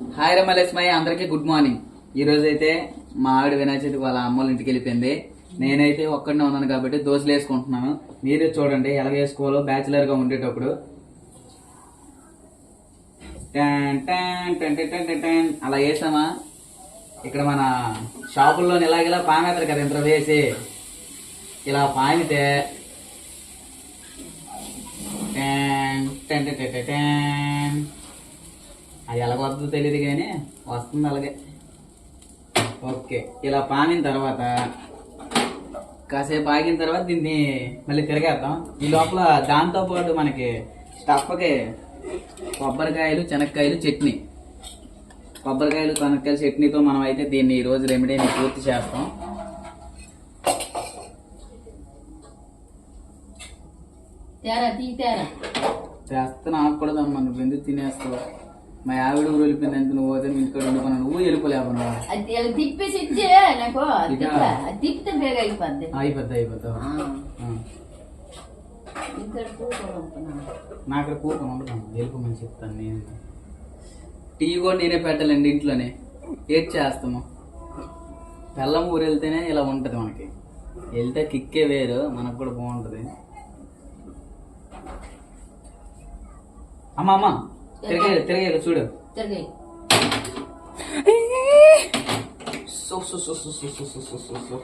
Hi రమలేస్మయ్య అందరికీ good morning. ఈ రోజు అయితే మా ఆవిడ వినాయక చవితికి వాళ్ళ అమ్మ వాళ్ళ ఇంటికి వెళ్ళిపోయింది. నేనైతే ఒక్కడనే ఉన్నాను కాబట్టి దోశలు వేసుకుంటున్నాను. మీరే చూడండి ఎలా వేసుకోవాలో బ్యాచిలర్గా ఉండేటప్పుడు. అలా వేసామా? ఇక్కడ మన షాపుల్లో ఇలాగేలా పామేస్తారు కదా ఇంత వేసి. ఇలా పామితే టెన్ టెన్ టెన్ టెన్. అది ఎలాగ వస్తుందో తెలియదు కానీ వస్తుంది అలాగే. ఓకే ఇలా పానిన తర్వాత కాసేపు ఆగిన తర్వాత దీన్ని మళ్ళీ తిరగేద్దాం. ఈ లోపల దాంతో పాటు మనకి స్టఫ్కి కొబ్బరికాయలు శనక్కాయలు చట్నీ. కొబ్బరికాయలు శనక్కాయలు చట్నీతో మనం అయితే దీన్ని ఈ రోజు రెమెడీని పూర్తి చేస్తాం. తేరా తీ తేరా. చేస్తే నాకు కూడా దమ్మా నువ్వు ఎందుకు తినేస్తావు? మా ఆవిడ ఊరు వెళ్ళిపోయింది నువ్వు పోతే మీ ఇంటికాడ ఉండిపోయినా నువ్వు నాకు ఇదా? తిప్ప. తిప్పితే బేగ అయిపోద్ది. అయిపోద్ది ఇక్కడ కూపన్ ఉండదు వెళ్ళిపోమని చెప్తాను నేను. టీ కూడా నేనే పెట్టాలండి ఇంట్లోనే. ఏడ్ చేస్తాము? బెల్లం ఊరు వెళ్తేనే ఇలా ఉంటది మనకి. వెళ్తే కిక్కే వేరు మనకు కూడా బాగుంటది. అమ్మా అమ్మ. తిరిగే తిరిగే చూడు. తిరగాయి so so so so so so so so so. So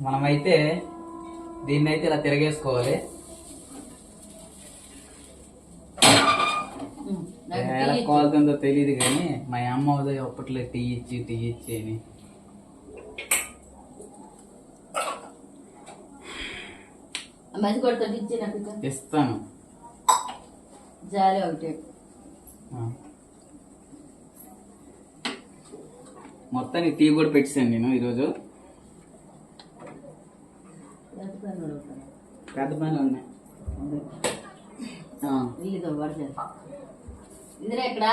మనమైతే దీన్ని అయితే ఇలా తిరగేసుకోవాలి ఉమ్, నాకు టీ ఎలా. కాలుతుందో తెలియదు కానీ మా అమ్మ ఉదయం అప్పట్లో టీ ఇచ్చి టీ ఇచ్చి అని. ఇస్తాను జాలి ఒకటి. మొత్తానికి టీ కూడా పెట్టాను నేను ఈరోజు పని. పెద్ద పనులు ఉన్నాయి ఇదిరా ఇక్కడ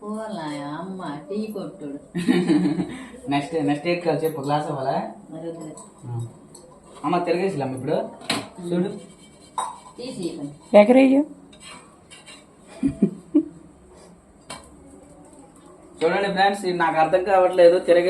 పోలా అమ్మ టీ కొట్టుడు. నెక్స్ట్ నెక్స్ట్ ఎయిట్ కాల్ చెప్పు గ్లాస్ అవ్వాలా. అమ్మ తిరగేసిలాం ఇప్పుడు. చూడు. తీసి. ఎగరేయు. చూడండి ఫ్రెండ్స్ ఇది నాకు అర్థం కావట్లేదు తిరగే